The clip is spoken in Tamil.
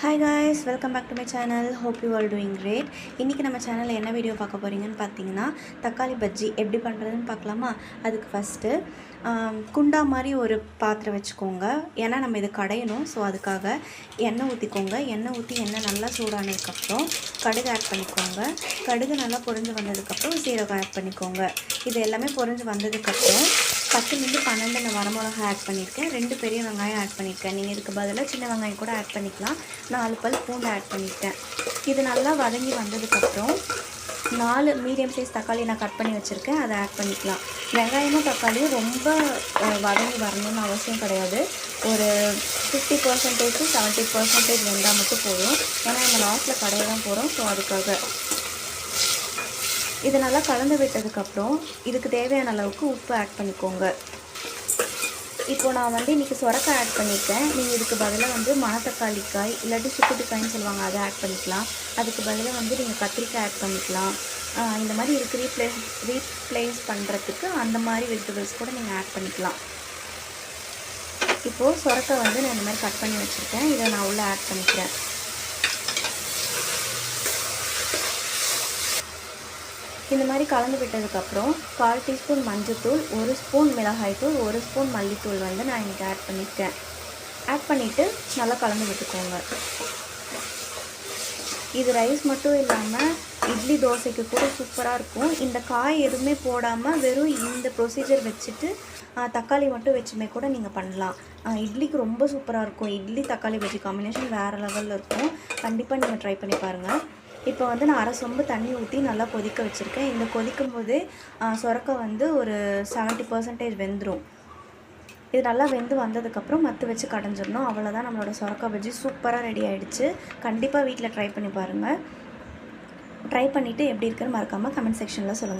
Hi guys welcome back to my channel hope you are doing great இன்றைக்கி நம்ம சேனலில் என்ன வீடியோ பார்க்க போகிறீங்கன்னு பார்த்தீங்கன்னா தக்காளி பஜ்ஜி எப்படி பண்ணுறதுன்னு பார்க்கலாமா? அதுக்கு ஃபஸ்ட்டு குண்டா மாதிரி ஒரு பாத்திரம் வச்சுக்கோங்க. ஏன்னா நம்ம இது கடையணும். ஸோ அதுக்காக எண்ணெய் ஊற்றிக்கோங்க எண்ணெய் ஊற்றி எண்ணெய் நல்லா சூடானதுக்கப்புறம் கடுகு ஆட் பண்ணிக்கோங்க. கடுகு நல்லா பொரிஞ்சு வந்ததுக்கப்புறம் சீரகம் ஆட் பண்ணிக்கோங்க. இது எல்லாமே பொரிஞ்சு வந்ததுக்கப்புறம் பத்துலேருந்து பன்னெண்டு நான் வரமிளகா ஆட் பண்ணியிருக்கேன். ரெண்டு பெரிய வெங்காயம் ஆட் பண்ணியிருக்கேன். நீங்கள் இதுக்கு பதிலாக சின்ன வெங்காயம் கூட ஆட் பண்ணிக்கலாம். நாலு பல் பூண்டு ஆட் பண்ணிட்டேன். இது நல்லா வதங்கி வந்ததுக்கப்புறம் நாலு மீடியம் சைஸ் தக்காளி நான் கட் பண்ணி வச்சுருக்கேன். அதை ஆட் பண்ணிக்கலாம். வெங்காயமும் தக்காளியும் ரொம்ப வதங்கி வரணும்னு அவசியம் கிடையாது. ஒரு ஃபிஃப்டி பர்சன்டேஜ் செவன்ட்டி பர்சன்டேஜ் வெந்தால் மட்டும் போதும். ஏன்னா நம்ம லாஸ்ட்டில் கடையை தான் போகிறோம் ஸோ அதுக்காக. இது நல்லா கலந்து விட்டதுக்கப்புறம் இதுக்கு தேவையான அளவுக்கு உப்பு ஆட் பண்ணிக்கோங்க. இப்போ நான் வந்து இன்றைக்கி சுரக்காய் ஆட் பண்ணியிருக்கேன் நீங்கள் இதுக்கு பதிலாக வந்து மணத்தக்காளி காய் இல்லாட்டி சுக்குட்டிக்காய்ன்னு சொல்லுவாங்க அதை ஆட் பண்ணிக்கலாம். அதுக்கு பதிலாக வந்து நீங்கள் கத்திரிக்காய் ஆட் பண்ணிக்கலாம். இந்த மாதிரி இதுக்கு ரீப்ளேஸ் ரீப்ளேஸ் பண்ணுறதுக்கு அந்த மாதிரி வெஜிடபிள்ஸ் கூட நீங்கள் ஆட் பண்ணிக்கலாம். இப்போது சொரக்காய் வந்து நான் இந்த மாதிரி கட் பண்ணி வச்சுருக்கேன். இதை நான் உள்ளே ஆட் பண்ணிக்கிறேன். இந்த மாதிரி கலந்து விட்டதுக்கப்புறம் கால் டீஸ்பூன் மஞ்சத்தூள் ஒரு ஸ்பூன் மிளகாய்த்தூள் ஒரு ஸ்பூன் மல்லித்தூள் வந்து நான் இன்றைக்கி ஆட் பண்ணியிருக்கேன். ஆட் பண்ணிவிட்டு நல்லா கலந்து விட்டுக்கோங்க. இது ரைஸ் மட்டும் இல்லாமல் இட்லி தோசைக்கு கூட சூப்பராக இருக்கும். இந்த காய் எதுவுமே போடாமல் வெறும் இந்த ப்ரொசீஜர் வச்சுட்டு தக்காளி மட்டும் வச்சுமே கூட நீங்கள் பண்ணலாம். இட்லிக்கு ரொம்ப சூப்பராக இருக்கும். இட்லி தக்காளி வச்சு காம்பினேஷன் வேறு லெவலில் இருக்கும். கண்டிப்பாக நீங்கள் ட்ரை பண்ணி பாருங்கள் இப்போ வந்து நான் அரை சொம்பு தண்ணி ஊற்றி நல்லா கொதிக்க வச்சுருக்கேன். இந்த கொதிக்கும் போது சொரக்கை வந்து ஒரு செவன்ட்டி பர்சன்டேஜ் வெந்துடும் இது நல்லா வெந்து வந்ததுக்கப்புறம் மற்ற வச்சு கடைஞ்சிடணும். அவ்வளோதான் நம்மளோட சுரக்க பஜ்ஜி சூப்பராக ரெடி ஆகிடுச்சு கண்டிப்பாக வீட்டில் ட்ரை பண்ணி பாருங்கள் ட்ரை பண்ணிவிட்டு எப்படி இருக்குன்னு மறக்காமல் கமெண்ட் செக்ஷனில் சொல்லுங்கள்